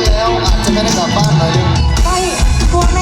แล้วอาจจะไม่ได้กลับบ้านหน่ยไปกลัวแม่